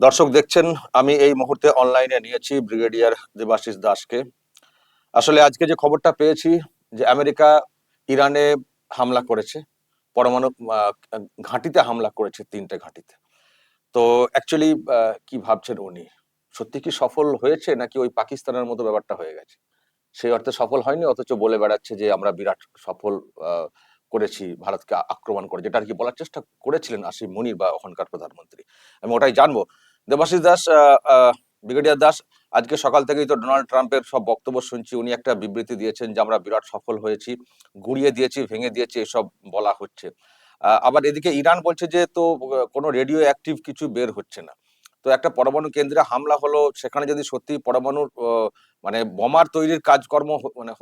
দর্শক দেখছেন, আমি এই মুহূর্তে অনলাইনে নিয়েছি ব্রিগেডিয়ার দেবাশিস দাসকে। আসলে আজকে যে খবরটা পেয়েছি যে আমেরিকা ইরানে হামলা করেছে, পরমাণু ঘাঁটিতে হামলা করেছে তিনটে ঘাঁটিতে। তো অ্যাকচুয়ালি কি ভাবছেন উনি? সত্যি কি সফল হয়েছে নাকি ওই পাকিস্তানের মতো ব্যাপারটা হয়ে গেছে? সেই অর্থে সফল হয়নি, অথচ বলে বেড়াচ্ছে যে আমরা বিরাট সফল করেছি, ভারতকে আক্রমণ করে, যেটা আর কি বলার চেষ্টা করেছিলেন আসিফ মুনির বা ওখানকার প্রধানমন্ত্রী। আমি ওটাই জানব। দেবাশিস দাস ব্রিগেডিয়ার দাস, আজকে সকাল থেকেই তো ডোনাল্ড ট্রাম্পের সব বক্তব্য শুনছি, উনি একটা বিবৃতি দিয়েছেন যে আমরা বিরাট সফল হয়েছি, গুড়িয়ে দিয়েছি, ভেঙে দিয়েছি, এসব বলা হচ্ছে। আবার এদিকে ইরান বলছে যে তো কোনো রেডিও অ্যাক্টিভ কিছু বের হচ্ছে না। তো একটা পরমাণু কেন্দ্রে হামলা হলো, সেখানে যদি সত্যি পরমাণুর মানে বোমার তৈরির কাজকর্ম মানে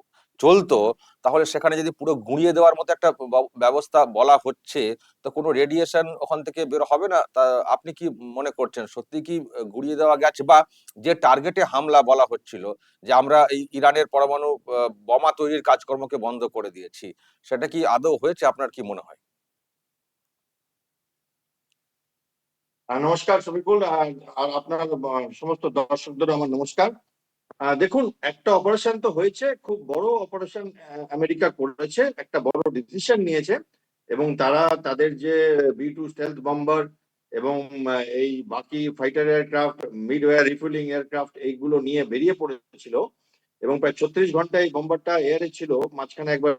চলতো, তাহলে সেখানে যদি পুরো গুঁড়িয়ে দেওয়ার মতো একটা ব্যবস্থা বলা হচ্ছে, তো কোনো রেডিয়েশন ওখান থেকে বের হবে না? তা আপনি কি মনে করছেন? সত্যি কি গুঁড়িয়ে দেওয়া গেছে? বা যে টার্গেটে হামলা বলা হচ্ছিল, যে আমরা এই ইরানের পরমাণু বোমা তৈরির কাজকর্মকে বন্ধ করে দিয়েছি, সেটা কি আদৌ হয়েছে? আপনার কি মনে হয়? নমস্কার শফিকুল। আর আপনার সমস্ত দর্শকদের আমার নমস্কার। দেখুন, একটা অপারেশন তো হয়েছে, খুব বড় অপারেশন আমেরিকা করেছে, একটা বড় ডিসিশন নিয়েছে, এবং তারা তাদের যে বি টু স্টেলথ বম্বার এবং এই বাকি fighter aircraft midair refueling aircraft এইগুলো নিয়ে বেরিয়ে পড়েছিল, এবং প্রায় ছত্রিশ ঘণ্টা এই বম্বারটা এয়ারে ছিল, মাঝখানে একবার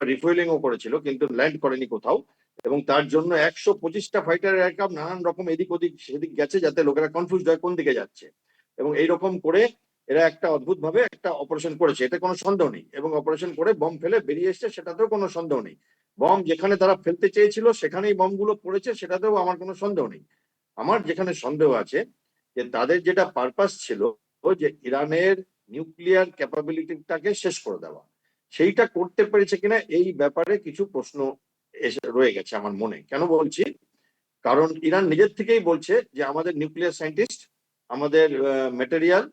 রিফুয়েলিংও করেছিল, কিন্তু ল্যান্ড করেনি কোথাও, এবং তার জন্য একশো পঁচিশটা ফাইটার এয়ারক্রাফট নানান রকম এদিক ওদিক সেদিক গেছে, যাতে লোকেরা কনফিউজ হয় কোন দিকে যাচ্ছে, এবং এইরকম করে এরা একটা অদ্ভুত ভাবে একটা অপারেশন করেছে এটা কোনো সন্দেহ নেই এবং অপারেশন করে বম ফেলে বেরিয়ে এসছে, সেটাতেও কোনো সন্দেহ নেই। বম যেখানে তারা ফেলতে চেয়েছিল, সেখানেই বমগুলো পড়েছে, সেটাতেও আমার কোনো সন্দেহ নেই। আমার যেখানে সন্দেহ আছে যে তাদের যেটা পারপাস ছিল যে ইরানের নিউক্লিয়ার ক্যাপাবিলিটিটাকে শেষ করে দেওয়া। সেইটা করতে পেরেছে কিনা এই ব্যাপারে কিছু প্রশ্ন এসে রয়ে গেছে আমার মনে। কেন বলছি? কারণ ইরান নিজের থেকেই বলছে যে আমাদের নিউক্লিয়ার সায়েন্টিস্ট আমাদের মেটেরিয়াল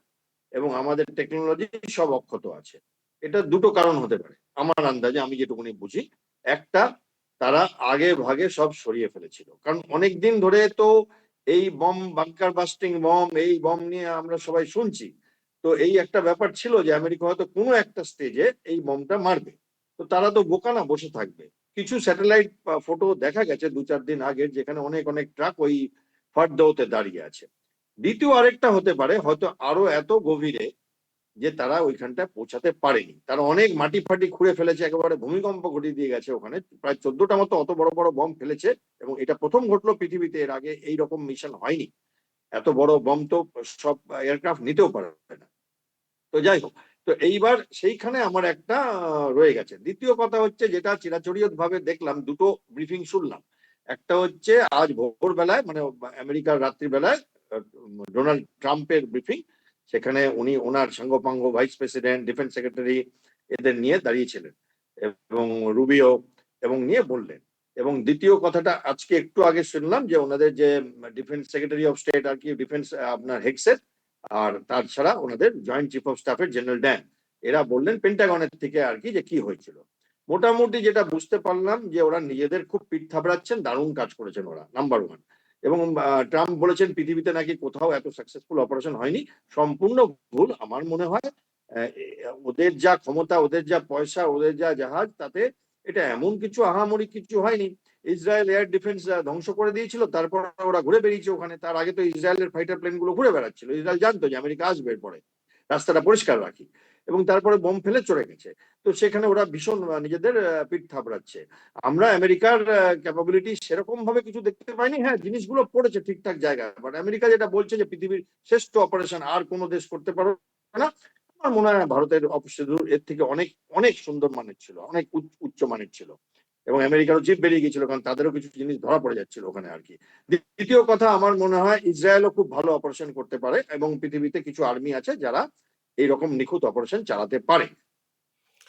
এবং আমাদের টেকনোলজি সব অক্ষত আছে। এটা দুটো কারণ হতে পারে। আমার আন্দাজে আমি যেটুকুনি বুঝি, একটা, তারা আগে ভাগে সব সরিয়ে ফেলেছিল। কারণ অনেক দিন ধরে তো এই বম বাংকার বাস্টিং বম এই বম নিয়ে আমরা সবাই শুনছি। তো এই একটা ব্যাপার ছিল যে আমেরিকা হয়তো কোনো একটা স্টেজে এই বমটা মারবে। তো তারা তো বোকা না বসে থাকবে। কিছু স্যাটেলাইট ফটো দেখা গেছে দু চার দিন আগে যেখানে অনেক অনেক ট্রাক ওই ফাটদৌতে দাঁড়িয়ে আছে। দ্বিতীয় আরেকটা হতে পারে, হয়তো আরও এত গভীরে যে তারা ওইখানটায় পৌঁছাতে পারেনি। তারা অনেক মাটি ফাটি খুঁড়ে ফেলেছে, একেবারে ভূমিকম্প ঘটিয়ে দিয়ে গেছে ওখানে। প্রায় চোদ্দটা মতো অত বড় বড় বম ফেলেছে এবং এটা প্রথম ঘটলো পৃথিবীতে, এর আগে এই রকম মিশন হয়নি। এত বড় বম তো সব এয়ারক্রাফট নিতেও পারে না। তো যাই হোক, তো এইবার সেইখানে আমার একটা রয়ে গেছে। দ্বিতীয় কথা হচ্ছে যেটা চিরাচরিত ভাবে দেখলাম, দুটো ব্রিফিং শুনলাম। একটা হচ্ছে আজ ভোরবেলায় মানে আমেরিকার রাত্রিবেলায় ডোনাল্ড ট্রাম্পের ব্রিফিং সেখানে উনি ওনার সাঙ্গপাঙ্গ ভাইস প্রেসিডেন্ট ডিফেন্স সেক্রেটারি এদের নিয়ে দাঁড়িয়েছিলেন এবং রুবিও এবং নিয়ে বললেন। এবং দ্বিতীয় কথাটা আজকে একটু আগে শুনলাম যে ওনাদের যে ডিফেন্স সেক্রেটারি অফ স্টেট আর কি ডিফেন্স আপনার হেক্সেট আর তাছাড়া ওনাদের জয়েন্ট চিফ অফ স্টাফের জেনারেল ড্যান এরা বললেন পেন্টাগনের থেকে আর কি যে কি হয়েছিল। মোটামুটি যেটা বুঝতে পারলাম যে ওরা নিজেদের খুব পিঠ থাবড়াচ্ছেন, দারুণ কাজ করেছেন ওরা নাম্বার ওয়ান এবং ট্রাম্প বলেছেন পৃথিবীতে নাকি কোথাও এত সাকসেসফুল অপারেশন হয়নি। সম্পূর্ণ ভুল আমার মনে হয়। ওদের যা ক্ষমতা, ওদের যা পয়সা, ওদের যা জাহাজ, তাতে এটা এমন কিছু আহামরি কিছু হয়নি। ইসরায়েল এয়ার ডিফেন্স ধ্বংস করে দিয়েছিল, তারপর ওরা ঘুরে বেরিয়েছে ওখানে। তার আগে তো ইসরায়েলের ফাইটার প্লেনগুলো ঘুরে বেড়াচ্ছিল। ইসরায়েল জানতো যে আমেরিকা আসবে এরপরে। রাস্তাটা পরিষ্কার রাখি। এবং তারপরে বোম ফেলে চলে গেছে। তো সেখানে ওরা ভীষণ নিজেদের পিঠ থাপড়াচ্ছে আমরা আমেরিকার ক্যাপাবিলিটি সেরকম ভাবে কিছু দেখতে পাইনি। হ্যাঁ জিনিসগুলো পড়েছে ঠিকঠাক জায়গায় বাট আমেরিকা যেটা বলছে যে পৃথিবীর শ্রেষ্ঠ অপারেশন আর কোনো দেশ করতে পারবে না, আমার মনে হয় ভারতের অপারেশন এর থেকে অনেক অনেক সুন্দর মানের ছিল, অনেক উচ্চ- উচ্চ মানের ছিল। এবং আমেরিকারও জিপ বেরিয়ে গেছিল কারণ তাদেরও কিছু জিনিস ধরা পড়ে যাচ্ছিল ওখানে আর কি। দ্বিতীয় কথা, আমার মনে হয় ইসরায়েলও খুব ভালো অপারেশন করতে পারে এবং পৃথিবীতে কিছু আর্মি আছে যারা এইরকম নিখুঁত অপারেশন চালাতে পারে।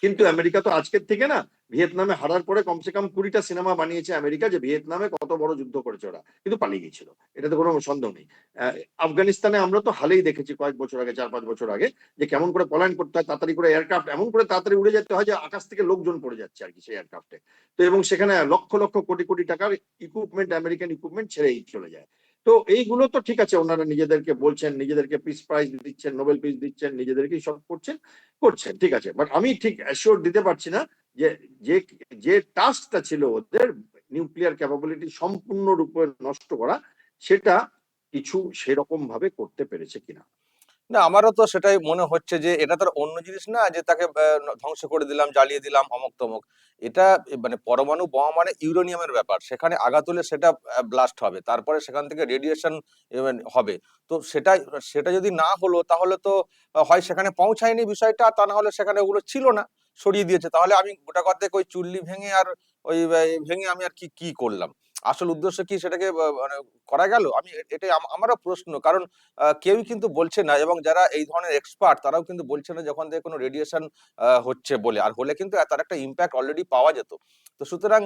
কিন্তু আমেরিকা তো আজকের থেকে না, ভিয়েতনামে হারার পরে কমসে কম কুড়িটা সিনেমা বানিয়েছে আমেরিকা যে ভিয়েতনামে কত বড় যুদ্ধ করেছে ওরা। কিন্তু পালিয়ে গিয়েছিল, এটাতে কোনো সন্দেহ নেই। আফগানিস্তানে আমরা তো হালেই দেখেছি কয়েক বছর আগে, চার পাঁচ বছর আগে, যে কেমন করে পলায়ন করতে হয়, তাড়াতাড়ি করে এয়ারক্রাফট এমন করে তাড়াতাড়ি উড়ে যেতে হয় যে আকাশ থেকে লোকজন পড়ে যাচ্ছে আর কি সেই এয়ারক্রাফটে তো এবং সেখানে লক্ষ লক্ষ কোটি কোটি টাকার ইকুইপমেন্ট আমেরিকান ইকুইপমেন্ট ছেড়েই চলে যায়। তো এইগুলো তো ঠিক আছে, ওনারা নিজেদেরকে বলছেন, নিজেদেরকে পিস প্রাইজ দিচ্ছেন, নোবেল পিস দিচ্ছেন, নিজেদেরকেই সব করছেন করছেন, ঠিক আছে। বাট আমি ঠিক অ্যাসিওর দিতে পারছি না যে যে যে টাস্কটা ছিল ওদের নিউক্লিয়ার ক্যাপাবিলিটি সম্পূর্ণরূপে নষ্ট করা, সেটা কিছু সেরকম ভাবে করতে পেরেছে কিনা। না, আমারও তো সেটাই মনে হচ্ছে যে, এটা তো আর অন্য জিনিস না যে, তাকে ধ্বংস করে দিলাম, জ্বালিয়ে দিলাম, অমক তমক। এটা মানে পরমাণু বোমা মানে ইউরেনিয়ামের ব্যাপার। সেখানে আঘাত হলে সেটা ব্লাস্ট হবে। তারপরে সেখান থেকে রেডিয়েশন হবে। তো সেটা সেটা যদি না হলো, তাহলে তো হয় সেখানে পৌঁছায়নি বিষয়টা, তা না হলে সেখানে ওগুলো ছিল না, সরিয়ে দিয়েছে। তাহলে আমি গোটা কথা ওই চুল্লি ভেঙে আর ওই ভেঙে আমি আর কি কি করলাম? আসল উদ্দেশ্য কি সেটাকে মানে করা গেল? আমি এটাই আমারও প্রশ্ন। কারণ কেউই কিন্তু বলছে না এবং যারা এই ধরনের এক্সপার্ট তারাও কিন্তু বলছে না যখন থেকে কোনো রেডিয়েশন হচ্ছে বলে। আর হলে কিন্তু তার একটা ইম্প্যাক্ট অলরেডি পাওয়া যেত। তো সুতরাং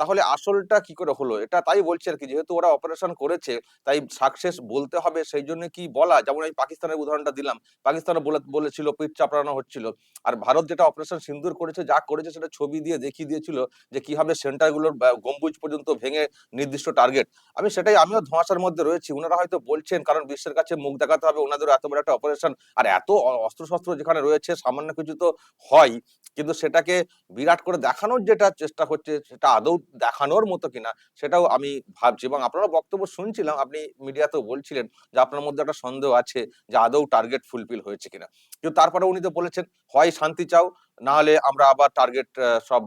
তাহলে আসলটা কি করে হলো? এটা তাই বলছে আর কি। যেহেতু ওরা অপারেশন করেছে, তাই সাকসেস বলতে হবে, সেই জন্য কি বলা? যেমন আমি পাকিস্তানের উদাহরণটা দিলাম। পাকিস্তানও বলে, বলেছিল, পিঠ চাপড়ানো হচ্ছিল। আর ভারত যেটা অপারেশন সিন্দুর করেছে, যা করেছে, সেটা ছবি দিয়ে দেখিয়ে দিয়েছিল যে কীভাবে সেন্টারগুলোর গম্বুজ পর্যন্ত ভেঙে নির্দিষ্ট টার্গেট আমি সেটাই, আমিও ধোঁয়াশার মধ্যে রয়েছি। ওনারা হয়তো বলছেন, কারণ বিশ্বের কাছে মুখ দেখাতে হবে ওনাদের এত বড় একটা অপারেশন আর এত অস্ত্র শস্ত্র যেখানে রয়েছে, সামান্য কিছু তো হয়। কিন্তু সেটাকে বিরাট করে দেখানোর যেটা চেষ্টা হচ্ছে, সেটা আদৌ দেখানোর মতো কিনা, সেটাও আমি ভাবছি। এবং আপনারা বক্তব্য শুনছিলাম, আপনি মিডিয়াতেও বলছিলেন যে আপনার মধ্যে একটা সন্দেহ আছে যে আদৌ টার্গেট ফুলফিল হয়েছে কিনা। কিন্তু তারপরে উনি তো বলেছেন, হয়, শান্তি চাও, না হলে আমরা আবার টার্গেট সব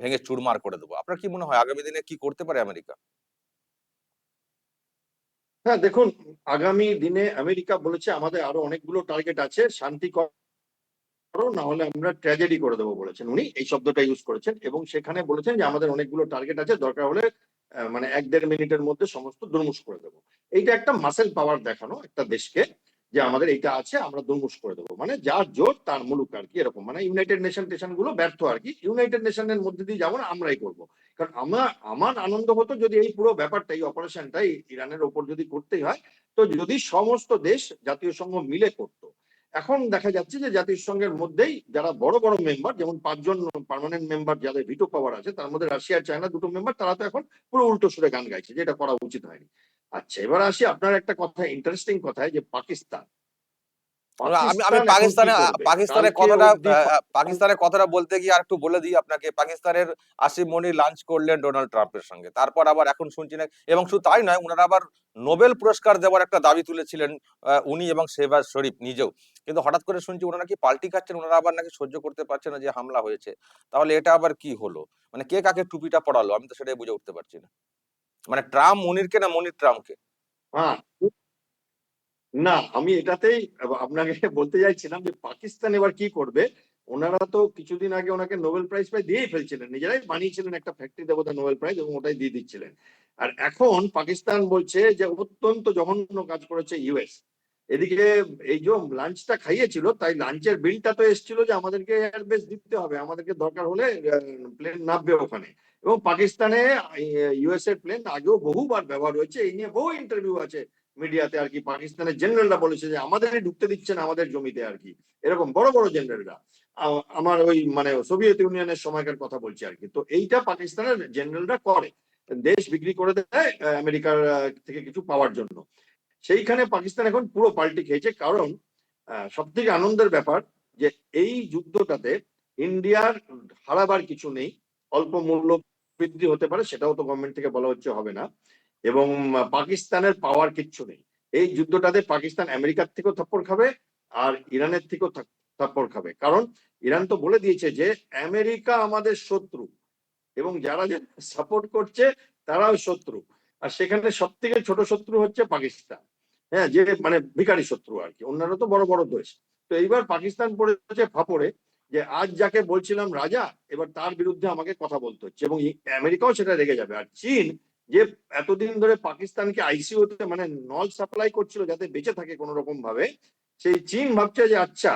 ভেঙে চুরমার করে দেবো। আপনার কি মনে হয়, আগামী দিনে কি করতে পারে আমেরিকা? হ্যাঁ দেখুন, আগামী দিনে আমেরিকা বলেছে, আমাদের আরও অনেকগুলো টার্গেট আছে, শান্তি করো না হলে আমরা ট্র্যাজেডি করে দেবো বলেছেন উনি। এই শব্দটা ইউজ করেছেন এবং সেখানে বলেছেন যে আমাদের অনেকগুলো টার্গেট আছে, দরকার হলে মানে এক দেড় মিনিটের মধ্যে সমস্ত দুর্মুষ করে দেবো। এইটা একটা মাসেল পাওয়ার দেখানো একটা দেশকে, যে আমাদের এইটা আছে, আমরা দুর্মুষ করে দেবো। মানে যার জোর, তার মুলুক আর কি, এরকম। মানে ইউনাইটেড নেশন টেশনগুলো ব্যর্থ আর কি। ইউনাইটেড নেশনের মধ্যে দিয়ে যাব না, আমরাই করব। কারণ আমার আমার আনন্দ হতো যদি এই পুরো ব্যাপারটা, এই অপারেশনটাই ইরানের ওপর যদি করতেই হয়, তো যদি সমস্ত দেশ জাতীয় সংঘ মিলে করতো এখন দেখা যাচ্ছে যে জাতিসংঘের মধ্যেই যারা বড় বড় মেম্বার যেমন পাঁচজন পার্মানেন্ট মেম্বার যাদের ভিটো পাওয়ার আছে, তার মধ্যে রাশিয়া চায়না দুটো মেম্বার তারা তো এখন পুরো উল্টো সুরে গান গাইছে যে এটা করা উচিত হয়নি। আচ্ছা এবার আসি আপনার একটা কথা ইন্টারেস্টিং কথায় যে পাকিস্তান আমি আমি পাকিস্তান কি পাকিস্তানে পাকিস্তানের কথাটা পাকিস্তানের কথাটা বলতে গিয়ে আর একটু বলে দিই আপনাকে পাকিস্তানের আসিফ মনি লাঞ্চ করলেন ডোনাল্ড ট্রাম্পের সঙ্গে। তারপর আবার এখন শুনছি না এবং শুধু তাই নয় ওনারা আবার নোবেল পুরস্কার দেওয়ার একটা দাবি তুলেছিলেন আহ, উনি এবং শেহবাজ শরীফ নিজেও। কিন্তু হঠাৎ করে শুনছি ওনারা নাকি পাল্টি খাচ্ছেন ওনারা আবার নাকি সহ্য করতে পারছে না যে হামলা হয়েছে। তাহলে এটা আবার কি হলো? মানে কে কাকে টুপিটা পড়ালো আমি তো সেটাই বুঝে উঠতে পারছি না। মানে ট্রাম্প মনিরকে না মনির ট্রাম্পকে? হ্যাঁ না, আমি এটাতেই আপনাকে বলতে চাইছিলাম যে পাকিস্তান এবার কি করবে? ওনারা তো কিছুদিন আগে ওনাকে নোবেল প্রাইজ প্রায় দিয়েই ফেলছিলেন। নিজেরাই বানিয়েছিলেন একটা ফ্যাক্টরি দেবতা নোবেল প্রাইজ এবং ওটাই দিয়ে দিচ্ছিলেন। আর এখন পাকিস্তান বলছে যে অত্যন্ত জঘন্য কাজ করেছে ইউএস এদিকে এই যে লাঞ্চটা খাইয়েছিল, তাই লাঞ্চের বিলটা তো এসেছিল যে আমাদেরকে এয়ারবেস দিতে হবে। আমাদেরকে দরকার হলে প্লেন নামবে ওখানে। এবং পাকিস্তানে ইউএস এর প্লেন আগেও বহুবার ব্যবহার হয়েছে। এই নিয়ে বহু ইন্টারভিউ আছে। মিডিয়াতে আর কি পাকিস্তানের জেনারেলরা বলেছে যে আমাদেরই ঢুকতে দিচ্ছে না আমাদের জমিতে আর কি। এরকম বড় বড় জেনারেলরা আমার ওই মানে সোভিয়েত ইউনিয়নের সময়কার কথা বলছি আর কি। তো এইটা পাকিস্তানের জেনারেলরা করে। দেশ বিক্রি করে দেয় আমেরিকার থেকে কিছু পাওয়ার জন্য। সেইখানে পাকিস্তান এখন পুরো পাল্টি খেয়েছে। কারণ সব থেকে আনন্দের ব্যাপার যে এই যুদ্ধটাতে ইন্ডিয়ার হারাবার কিছু নেই। অল্প মূল্য বৃদ্ধি হতে পারে, সেটাও তো গভর্নমেন্ট থেকে বলা হচ্ছে হবে না। এবং পাকিস্তানের পাওয়ার কিচ্ছু নেই। এই যুদ্ধটাতে পাকিস্তান আমেরিকার থেকেও থাপ্পড় খাবে আর ইরানের থেকেও থাপ- থাপ্পড় খাবে। কারণ ইরান তো বলে দিয়েছে যে আমেরিকা আমাদের শত্রু এবং যারা যে সাপোর্ট করছে তারাও শত্রু। আর সেখানে সব থেকে ছোট শত্রু হচ্ছে পাকিস্তান। হ্যাঁ যে মানে ভিখারি শত্রু আর কি। অন্যান্য তো বড় বড় দেশ। তো এইবার পাকিস্তান পড়েছে ফাপড়ে যে আজ যাকে বলছিলাম রাজা, এবার তার বিরুদ্ধে আমাকে কথা বলতে হচ্ছে এবং আমেরিকাও সেটা রেগে যাবে। আর চীন যে এতদিন ধরে পাকিস্তানকে আইসিইউতে মানে নল সাপ্লাই করছিল যাতে বেঁচে থাকে কোনো রকম ভাবে, সেই চীন ভাবছে যে আচ্ছা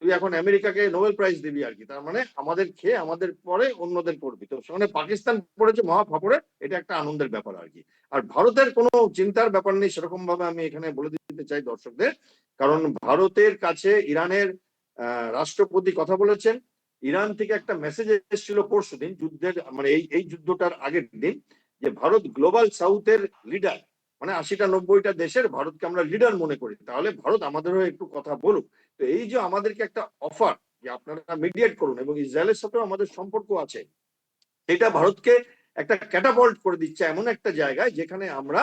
তুই এখন আমেরিকাকে নোবেল প্রাইজ দিবি আর কি। তার মানে আমাদের খেয়ে আমাদের পরে অন্যদের করবি। তো সেখানে পাকিস্তান পড়েছে মহা ফাপড়ে, এটা একটা আনন্দের ব্যাপার আর কি। আর ভারতের কোনো চিন্তার ব্যাপার নেই সেরকম ভাবে আমি এখানে বলে দিতে চাই দর্শকদের। কারণ ভারতের কাছে ইরানের রাষ্ট্রপতি কথা বলেছেন। ইরান থেকে একটা মেসেজ এসেছিল পরশু দিন যুদ্ধের মানে এই এই যুদ্ধটার আগের দিন। যে ভারত গ্লোবাল সাউথের লিডার মানে আশিটা নব্বইটা দেশের ভারতকে আমরা লিডার মনে করি, তাহলে ভারত আমাদেরও একটু কথা বলুক। তো এই যে আমাদেরকে একটা অফার যে আপনারা মিডিয়েট করুন এবং ইসরায়েলের সাথেও আমাদের সম্পর্ক আছে এটা ভারতকে একটা ক্যাটাবল্ট করে দিচ্ছে এমন একটা জায়গায় যেখানে আমরা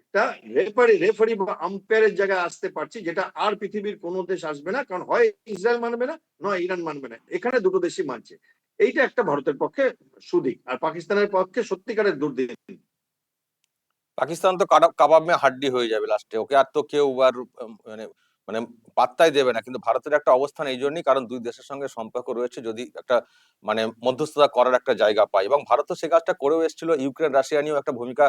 একটা রেফারি রেফারি বা আম্পায়ারের জায়গায় আসতে পারছি, যেটা আর পৃথিবীর কোনো দেশ আসবে না, কারণ হয় ইসরায়েল মানবে না, নয় ইরান মানবে না। এখানে দুটো দেশই মানছে। এইটা একটা ভারতের পক্ষে সুদিক, আর পাকিস্তানের পক্ষে সত্যিকারের দুর্দিন পাকিস্তান তো কাবা- কাবাব মে হাড্ডি হয়ে যাবে লাস্টে, ওকে আর তো কেউ আর মানে মানে পাত্তাই দেবে না, কিন্তু ভারতের একটা অবস্থান এই জন্যই, কারণ দুই দেশের সঙ্গে সম্পর্ক রয়েছে, যদি একটা মানে মধ্যস্থতা করার একটা জায়গা পায়। এবং ভারতও সে কাজটা করেও এসেছিল ইউক্রেন রাশিয়া নিয়েও একটা ভূমিকা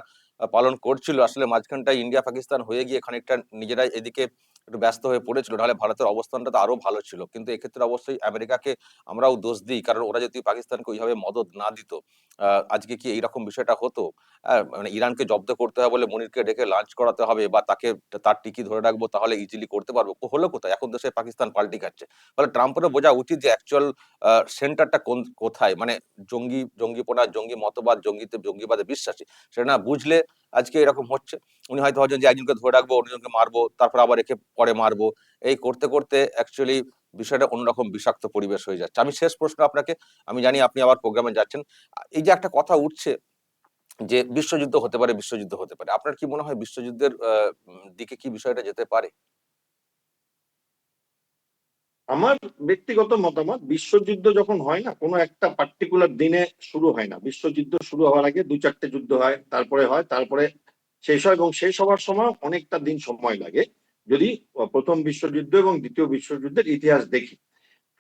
পালন করছিল। আসলে মাঝখানটায় ইন্ডিয়া পাকিস্তান হয়ে গিয়ে খানিকটা নিজেরাই এদিকে একটু ব্যস্ত হয়ে পড়েছিল। নাহলে ভারতের অবস্থানটা তো আরও ভালো ছিল। কিন্তু এক্ষেত্রে অবশ্যই আমেরিকাকে আমরাও দোষ দিই। কারণ ওরা যদি পাকিস্তানকে ওইভাবে মদত না দিত আজকে কি এইরকম বিষয়টা হতো? আহ, মানে ইরানকে জব্দ করতে হবে বলে মনিরকে ডেকে লাঞ্চ করাতে হবে বা তাকে তার টিকি ধরে রাখব তাহলে ইজিলি করতে পারব। হলো কোথায়? এখন তো সে পাকিস্তান পাল্টি খাচ্ছে। ফলে ট্রাম্পেরও বোঝা উচিত যে অ্যাকচুয়াল সেন্টারটা কোন কোথায়? মানে জঙ্গি জঙ্গিপনা জঙ্গি মতবাদ জঙ্গিতে জঙ্গিবাদে বিশ্বাসী, সেটা না বুঝলে আজকে এরকম হচ্ছে। উনি হয়তো ভাবছেন যে একজনকে ধরে রাখব, অন্যজনকে মারবো, তারপর আবার একে পরে মারবো। এই করতে করতে অ্যাকচুয়ালি বিষয়টা অন্যরকম বিষাক্ত পরিবেশ হয়ে যাচ্ছে। আমি শেষ প্রশ্ন আপনাকে, আমি জানি আপনি আবার প্রোগ্রামে যাচ্ছেন। এই যে একটা কথা উঠছে যে বিশ্বযুদ্ধ হতে পারে, বিশ্বযুদ্ধ হতে পারে, আপনার কি মনে হয় বিশ্বযুদ্ধের দিকে কি বিষয়টা যেতে পারে? আমার ব্যক্তিগত মতামত, বিশ্বযুদ্ধ যখন হয় না, কোনো একটা পার্টিকুলার দিনে শুরু হয় না। বিশ্বযুদ্ধ শুরু হওয়ার আগে দু চারটে যুদ্ধ হয়, তারপরে হয়, তারপরে শেষ হয় এবং শেষ হওয়ার সময় অনেকটা দিন সময় লাগে যদি প্রথম বিশ্বযুদ্ধ এবং দ্বিতীয় বিশ্বযুদ্ধের ইতিহাস দেখি।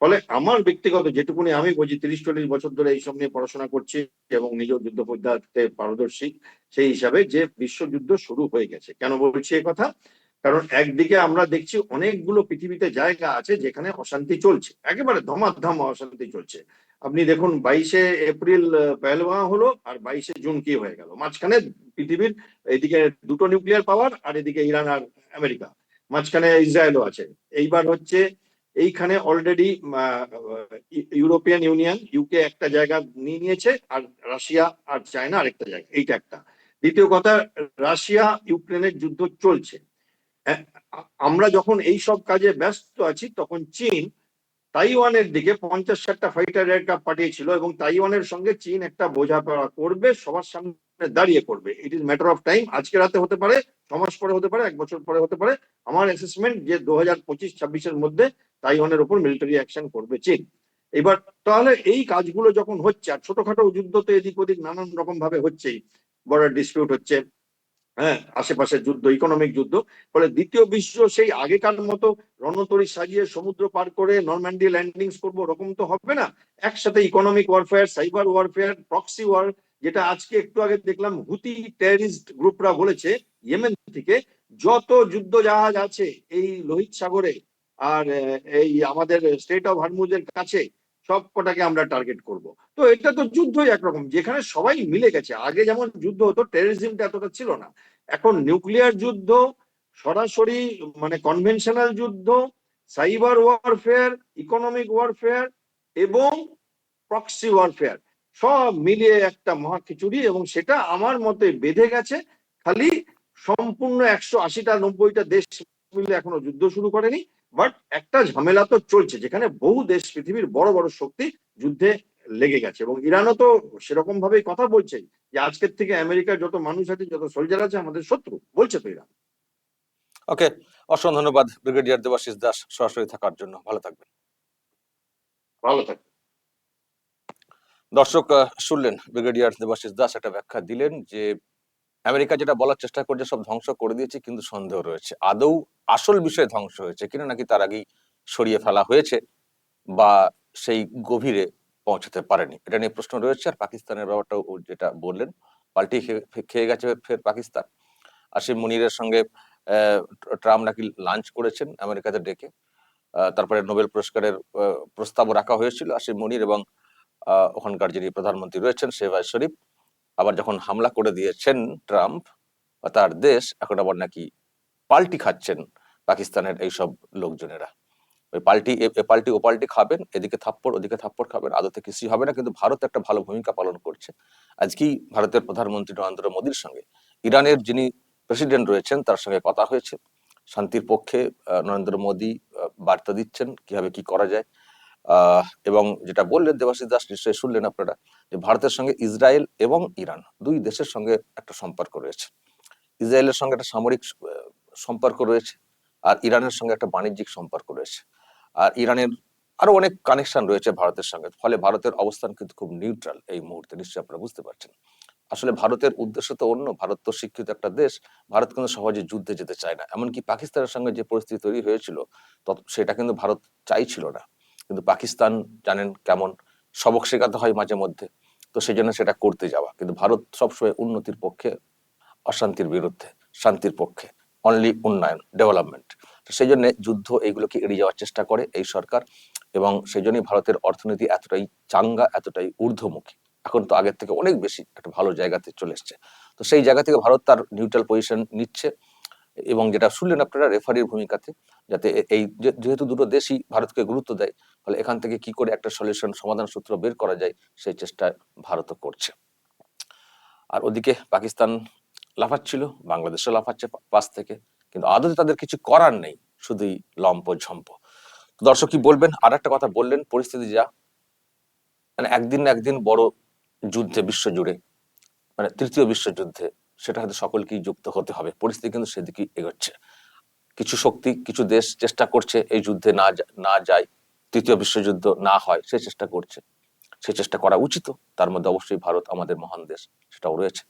ফলে আমার ব্যক্তিগত যেটুকুনি আমি বুঝি, তিরিশ, চল্লিশ বছর ধরে এইসব নিয়ে পড়াশোনা করছি এবং নিজেও যুদ্ধবিদ্যাতে পারদর্শী, সেই হিসাবে যে বিশ্বযুদ্ধ শুরু হয়ে গেছে। কেন বলছি কথা? কারণ একদিকে আমরা দেখছি অনেকগুলো পৃথিবীতে জায়গা আছে যেখানে অশান্তি চলছে। একেবারে ধমাধম অশান্তি চলছে। আপনি দেখুন, বাইশে এপ্রিল পেহেলগাঁও হলো আর বাইশে জুন কি হয়ে গেল? মাঝখানে পৃথিবীর এদিকে দুটো নিউক্লিয়ার পাওয়ার আর এদিকে ইরান আর আমেরিকা। মাঝখানে ইসরায়েলও আছে। এইবার হচ্ছে এইখানে অলরেডি ইউরোপিয়ান ইউনিয়ন ইউকে একটা জায়গা নিয়ে নিয়েছে আর রাশিয়া আর চায়না আরেকটা জায়গা। এইটা একটা। দ্বিতীয় কথা রাশিয়া ইউক্রেনের যুদ্ধ চলছে। আমরা যখন এই সব কাজে ব্যস্ত আছি, তখন চীন তাইওয়ানের দিকে পঞ্চাশ ষাটটা ফাইটার এয়ারক্রাফট পাঠিয়েছিল এবং তাইওয়ানের সঙ্গে চীন একটা বোঝাপড়া করবে, সবার সামনে দাঁড়িয়ে করবে। It is matter of time আজকে রাতে হতে পারে, ছ মাস পরে হতে পারে, এক বছর পরে হতে পারে। আমার অ্যাসেসমেন্ট যে দু হাজার পঁচিশ ছাব্বিশের মধ্যে তাইওয়ানের উপর মিলিটারি অ্যাকশন করবে চীন। এবার তাহলে এই কাজগুলো যখন হচ্ছে, আর ছোটখাটো যুদ্ধ তো এদিক ওদিক নানান রকম ভাবে হচ্ছেই বর্ডার ডিসপিউট হচ্ছে হ্যাঁ আশেপাশে যুদ্ধ ইকোনমিক যুদ্ধ। ফলে দ্বিতীয় বিশ্ব সেই আগেকার মতো রণতরী সাজিয়ে সমুদ্র পার করে নরম্যান্ডি ল্যান্ডিংস করব, ওরকম তো হবে না। একসাথে economic warfare cyber warfare proxy war যেটা আজকে একটু আগে দেখলাম, হুতি টেরিস্ট গ্রুপরা বলেছে ইয়েমেন থেকে, যত যুদ্ধ জাহাজ আছে এই লোহিত সাগরে, আর এই আমাদের স্টেট অফ হারমুজের কাছে সব কটাকে আমরা টার্গেট করব। তো এটা তো যুদ্ধই একরকম, যেখানে সবাই মিলে গেছে। আগে যেমন যুদ্ধ হতো টেররিজমটা এতটা ছিল না। এখন নিউক্লিয়ার যুদ্ধ, সরাসরি মানে কনভেনশনাল যুদ্ধ সাইবার ওয়ারফেয়ার ইকোনমিক ওয়ারফেয়ার এবং প্রক্সি ওয়ারফেয়ার সব মিলিয়ে একটা মহাখিচুড়ি এবং সেটা আমার মতে বেঁধে গেছে। খালি সম্পূর্ণ একশো আশিটা নব্বইটা দেশ মিলে এখনও যুদ্ধ শুরু করেনি। বাট একটা ঝামেলা তো চলছে যেখানে বহু দেশ পৃথিবীর বড় বড় শক্তি যুদ্ধে লেগে গেছে। এবং ইরানও তো সেরকম ভাবেই কথা বলছে যে আজকের থেকে আমেরিকার যত মানুষ আছে যত সোলজার আছে আমাদের শত্রু বলছে তো ইরান। ওকে অসংখ্য ধন্যবাদ ব্রিগেডিয়ার দেবাশিস দাস সরাসরি থাকার জন্য। ভালো থাকবেন। ভালো থাকে দর্শক শুনলেন ব্রিগেডিয়ার দেবাশিস দাস একটা ব্যাখ্যা দিলেন যে আমেরিকা যেটা বলার চেষ্টা করছে, সব ধ্বংস করে দিয়েছে, কিন্তু সন্দেহ রয়েছে। আদৌ আসল বিষয়ে ধ্বংস হয়েছে কিনা নাকি তার আগেই সরিয়ে ফেলা হয়েছে বা সেই গভীরে পৌঁছাতে পারেনি? এটা নিয়ে প্রশ্ন রয়েছে। আর পাকিস্তানের ব্যাপারটাও যেটা বললেন, পাল্টি খেয়ে- গেছে ফের পাকিস্তান। আসিম মুনিরের সঙ্গে ট্রাম্প নাকি লাঞ্চ করেছেন আমেরিকাতে ডেকে। তারপরে নোবেল পুরস্কারের প্রস্তাবও রাখা হয়েছিল। আসিম মুনির এবং ওখানকার যিনি প্রধানমন্ত্রী রয়েছেন, শেহবাজ শরীফ। আবার যখন হামলা করে দিয়েছেন ট্রাম্প বা তার দেশ, এখন আবার নাকি পাল্টি খাচ্ছেন পাকিস্তানের এইসব লোকজনেরা। ওই পাল্টি, এ পাল্টি, ও পাল্টি খাবেন, এদিকে থাপ্পড়, ওদিকে থাপ্পড় খাবেন, আদতে কিছুই হবে না, কিন্তু ভারত একটা ভালো ভূমিকা পালন করছে। আজকেই ভারতের প্রধানমন্ত্রী নরেন্দ্র মোদীর সঙ্গে ইরানের যিনি প্রেসিডেন্ট রয়েছেন, তার সঙ্গে কথা হয়েছে। শান্তির পক্ষে নরেন্দ্র মোদী বার্তা দিচ্ছেন, কীভাবে কি করা যায়। এবং যেটা বললেন দেবাশিস দাস, নিশ্চয়ই শুনলেন আপনারা, যে ভারতের সঙ্গে ইসরায়েল এবং ইরান দুই দেশের সঙ্গে একটা সম্পর্ক রয়েছে। ইসরায়েলের সঙ্গে একটা সামরিক সম্পর্ক রয়েছে আর ইরানের সঙ্গে একটা বাণিজ্যিক সম্পর্ক রয়েছে। আর ইরানের আরও অনেক কানেকশন রয়েছে ভারতের সঙ্গে, ফলে ভারতের অবস্থান কিন্তু খুব নিউট্রাল এই মুহূর্তে, নিশ্চয়ই আপনারা বুঝতে পারছেন। আসলে ভারতের উদ্দেশ্য তো অন্য, ভারত তো শিক্ষিত একটা দেশ, ভারত কিন্তু সহজে যুদ্ধে যেতে চায় না। এমনকি পাকিস্তানের সঙ্গে যে পরিস্থিতি তৈরি হয়েছিল সেটা কিন্তু ভারত চাইছিল না। কিন্তু পাকিস্তান জানেন কেমন সবক শেখাতে হয় মাঝে মধ্যে। তো সেই জন্য সেটা করতে যাওয়া। কিন্তু ভারত সবসময় উন্নতির পক্ষে, অশান্তির বিরুদ্ধে, শান্তির পক্ষে। অনলি উন্নয়ন ডেভেলপমেন্ট সেই জন্য যুদ্ধ এইগুলোকে এড়িয়ে যাওয়ার চেষ্টা করে এই সরকার এবং সেই জন্যই ভারতের অর্থনীতি এতটাই চাঙ্গা, এতটাই ঊর্ধ্বমুখী। এখন তো আগের থেকে অনেক বেশি একটা ভালো জায়গাতে চলে এসছে। তো সেই জায়গা থেকে ভারত তার নিউট্রাল পজিশন নিচ্ছে। এবং যেটা শুনলেন আপনারা রেফারির ভূমিকাতে, যাতে এই যেহেতু দুটো দেশই ভারতকে গুরুত্ব দেয়, ফলে এখান থেকে কি করে একটা সলিউশন, সমাধান সূত্র বের করা যায়, সেই চেষ্টা ভারতও করছে। আর ওদিকে পাকিস্তান লাফাচ্ছিল, বাংলাদেশও লাফাচ্ছে পাশ থেকে, কিন্তু আদতে তাদের কিছু করার নেই, শুধুই লম্প ঝম্প। দর্শক কি বলবেন? আর একটা কথা বললেন, পরিস্থিতি যা মানে একদিন না একদিন বড় যুদ্ধে, বিশ্বজুড়ে মানে তৃতীয় বিশ্বযুদ্ধে সেটা হয়তো সকলকেই যুক্ত হতে হবে। পরিস্থিতি কিন্তু সেদিকেই এগোচ্ছে। কিছু শক্তি, কিছু দেশ চেষ্টা করছে এই যুদ্ধে না না যায়, তৃতীয় বিশ্বযুদ্ধ না হয়, সে চেষ্টা করছে। সে চেষ্টা করা উচিত, তার মধ্যে অবশ্যই ভারত আমাদের মহান দেশ, সেটাও রয়েছে।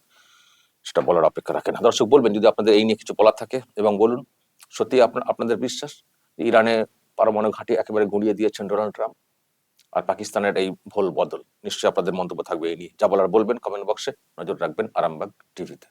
সেটা বলার অপেক্ষা রাখে না। দর্শক, বলবেন যদি আপনাদের এই নিয়ে কিছু বলার থাকে, এবং বলুন সত্যি আপনার আপনাদের বিশ্বাস, ইরানে পারমাণবিক ঘাঁটি একেবারে গুঁড়িয়ে দিয়েছেন ডোনাল্ড ট্রাম্প। আর পাকিস্তানের এই ভুল বদল। নিশ্চয়ই আপনাদের মন্তব্য থাকবে এই নিয়ে। যা বলার বলবেন কমেন্ট বক্সে। নজর রাখবেন আরামবাগ টিভিতে।